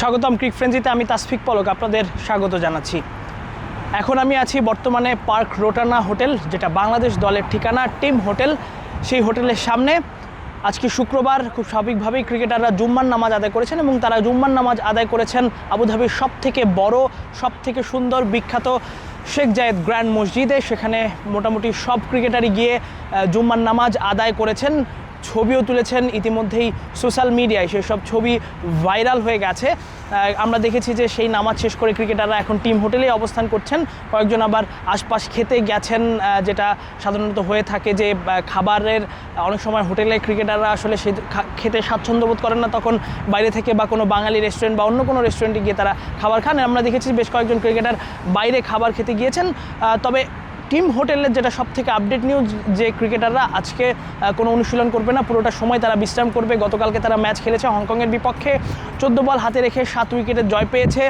স্বাগতম ক্রিক ফ্রেন্জিতে আমি তাসফিক পলক আপনাদের স্বাগত জানাচ্ছি। এখন আমি আছি বর্তমানে পার্ক রোটানা হোটেল যেটা বাংলাদেশ দলের ঠিকানা টিম হোটেল। সেই হোটেলের সামনে আজকে শুক্রবার খুব স্বাভাবিকভাবেই ক্রিকেটাররা জুম্মার নামাজ আদায় করেছেন এবং তারা জুম্মার নামাজ আদায় করেছেন আবুধাবির সব থেকে বড় সব থেকে সুন্দর বিখ্যাত শেখ জায়েদ গ্র্যান্ড মসজিদে। সেখানে মোটামুটি সব ক্রিকেটারই গিয়ে আহ, জুম্মার নামাজ আদায় করেছেন। ছবিও তুলেছেন ইতিমধ্যেই সোশ্যাল মিডিয়ায়। সেসব ছবি ভাইরাল হয়ে গেছে। আমরা দেখেছি যে সেই নামাজ শেষ করে ক্রিকেটাররা এখন টিম হোটেলেই অবস্থান করছেন। কয়েকজন আবার আশপাশ খেতে গেছেন যেটা সাধারণত হয়ে থাকে যে খাবারের অনেক সময় হোটেলে ক্রিকেটাররা আসলে সে খেতে স্বাচ্ছন্দ্য বোধ করেন না। তখন বাইরে থেকে বা কোনো বাঙালি রেস্টুরেন্ট বা অন্য কোনো রেস্টুরেন্টে গিয়ে তারা খাবার খান। আমরা দেখেছি বেশ কয়েকজন ক্রিকেটার বাইরে খাবার খেতে গিয়েছেন। তবে টিম হোটেলের যেটা সব থেকে আপডেট নিউজ যে ক্রিকেটাররা আজকে কোনো অনুশীলন করবে না, পুরোটা সময় তারা বিশ্রাম করবে। গতকালকে তারা ম্যাচ খেলেছে হংকংয়ের বিপক্ষে। চোদ্দ বল হাতে রেখে সাত উইকেটের জয় পেয়েছে।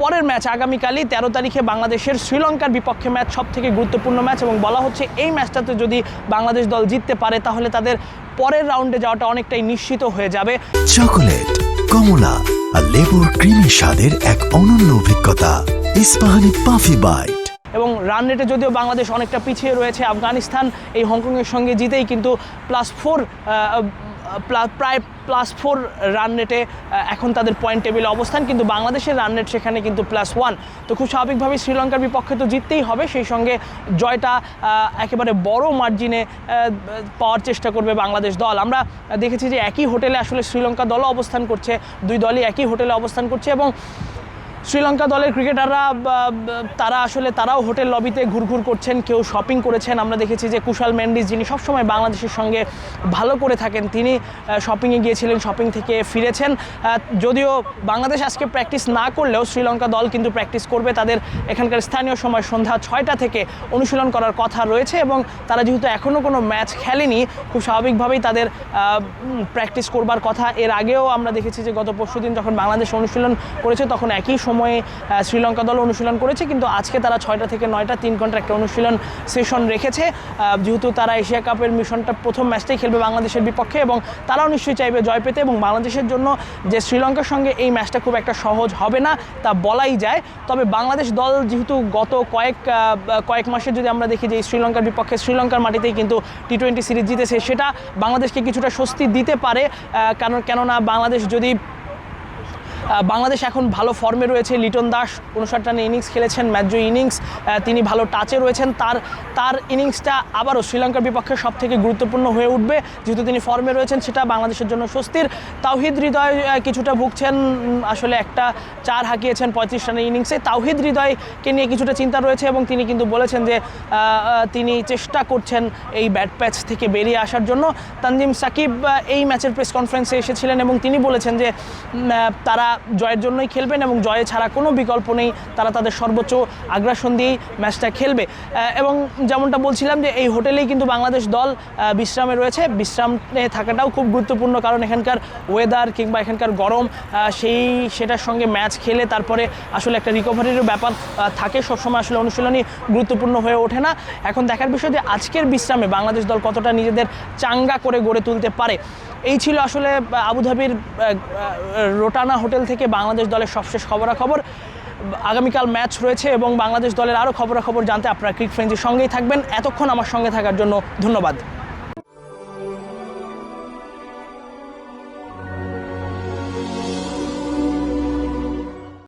পরের ম্যাচ আগামীকালই, তেরো তারিখে বাংলাদেশের শ্রীলঙ্কার বিপক্ষে ম্যাচ সব থেকে গুরুত্বপূর্ণ ম্যাচ এবং বলা হচ্ছে এই ম্যাচটাতে যদি বাংলাদেশ দল জিততে পারে, তাহলে তাদের পরের রাউন্ডে যাওয়াটা অনেকটাই নিশ্চিত হয়ে যাবে। চকোলেট, কমলা আর লেবুর ক্রিমি স্বাদের এক অনন্য অভিজ্ঞতা, ইস্পাহানি পাফি এবং রান রেটে যদিও বাংলাদেশ অনেকটা পিছিয়ে রয়েছে, আফগানিস্তান এই হংকংয়ের সঙ্গে জিতেই কিন্তু প্লাস ফোর প্রায় প্লাস ফোর রান রেটে এখন তাদের পয়েন্ট টেবিলে অবস্থান। কিন্তু বাংলাদেশের রান রেট সেখানে কিন্তু প্লাস ওয়ান তো খুব স্বাভাবিকভাবে শ্রীলঙ্কার বিপক্ষে তো জিততেই হবে, সেই সঙ্গে জয়টা একেবারে বড় মার্জিনে পাওয়ার চেষ্টা করবে বাংলাদেশ দল। আমরা দেখেছি যে একই হোটেলে আসলে শ্রীলঙ্কা দলও অবস্থান করছে, দুই দলই একই হোটেলে অবস্থান করছে এবং শ্রীলঙ্কা দলের ক্রিকেটাররা তারা আসলে, তারাও হোটেল লবিতে ঘুরঘুর করছেন, কেউ শপিং করেছেন। আমরা দেখেছি যে কুশাল মেন্ডিস, যিনি সবসময় বাংলাদেশের সঙ্গে ভালো করে থাকেন, তিনি শপিংয়ে গিয়েছিলেন শপিং থেকে ফিরেছেন। যদিও বাংলাদেশ আজকে প্র্যাকটিস না করলেও শ্রীলঙ্কা দল কিন্তু প্র্যাকটিস করবে। তাদের এখানকার স্থানীয় সময় সন্ধ্যা ছয়টা থেকে অনুশীলন করার কথা রয়েছে এবং তারা যেহেতু এখনও কোনো ম্যাচ খেলেনি, খুব স্বাভাবিকভাবেই তাদের প্র্যাকটিস করবার কথা। এর আগেও আমরা দেখেছি যে গত পরশুদিন যখন বাংলাদেশ অনুশীলন করেছে, তখন একই সময়ে শ্রীলঙ্কা দল অনুশীলন করেছে, কিন্তু আজকে তারা ছয়টা থেকে নয়টা, তিন ঘণ্টার একটা অনুশীলন সেশন রেখেছে। যেহেতু তারা এশিয়া কাপের মিশনটা প্রথম ম্যাচটাই খেলবে বাংলাদেশের বিপক্ষে এবং তারাও নিশ্চয়ই চাইবে জয় পেতে এবং বাংলাদেশের জন্য যে শ্রীলঙ্কার সঙ্গে এই ম্যাচটা খুব একটা সহজ হবে না, তা বলাই যায়। তবে বাংলাদেশ দল যেহেতু গত কয়েক কয়েক মাসে যদি আমরা দেখি যে শ্রীলঙ্কার বিপক্ষে শ্রীলঙ্কার মাটিতেই কিন্তু টি টোয়েন্টি সিরিজ জিতেছে, সেটা বাংলাদেশকে কিছুটা স্বস্তি দিতে পারে। কারণ, কেননা বাংলাদেশ যদি বাংলাদেশ এখন ভালো ফর্মে রয়েছে। লিটন দাস উনষাট রানে ইনিংস খেলেছেন ম্যাচজো ইনিংস তিনি ভালো টাচে রয়েছেন। তার তার ইনিংসটা আবারও শ্রীলঙ্কার বিপক্ষে সব থেকে গুরুত্বপূর্ণ হয়ে উঠবে। যেহেতু তিনি ফর্মে রয়েছেন, সেটা বাংলাদেশের জন্য স্বস্তির। তাওহিদ হৃদয় কিছুটা ভুগছেন আসলে একটা চার হাঁকিয়েছেন পঁয়ত্রিশ রানের ইনিংসে তাওহিদ হৃদয়কে নিয়ে কিছুটা চিন্তা রয়েছে এবং তিনি কিন্তু বলেছেন যে তিনি চেষ্টা করছেন এই ব্যাট প্যাচ থেকে বেরিয়ে আসার জন্য। তানজিম সাকিব এই ম্যাচের প্রেস কনফারেন্সে এসেছিলেন এবং তিনি বলেছেন যে তারা জয়ের জন্যই খেলবেন এবং জয়ে ছাড়া কোনো বিকল্প নেই। তারা তাদের সর্বোচ্চ আগ্রাসন দিয়েই ম্যাচটা খেলবে। এবং যেমনটা বলছিলাম যে এই হোটেলেই কিন্তু বাংলাদেশ দল বিশ্রামে রয়েছে। বিশ্রামে থাকাটাও খুব গুরুত্বপূর্ণ কারণ এখানকার ওয়েদার কিংবা এখানকার গরম সেই সেটার সঙ্গে ম্যাচ খেলে তারপরে আসলে একটা রিকভারির ব্যাপার থাকে। সবসময় আসলে অনুশীলনী গুরুত্বপূর্ণ হয়ে ওঠে না। এখন দেখার বিষয় যে আজকের বিশ্রামে বাংলাদেশ দল কতটা নিজেদের চাঙ্গা করে গড়ে তুলতে পারে। এই ছিল আসলে আবুধাবির রোটানা হোটেল থেকে বাংলাদেশ দলের সবশেষ খবরাখবর। আগামীকাল ম্যাচ রয়েছে এবং বাংলাদেশ দলের আরও খবরাখবর জানতে আপনারা ক্রিক ফ্রেন্ডের সঙ্গেই থাকবেন। এতক্ষণ আমার সঙ্গে থাকার জন্য ধন্যবাদ।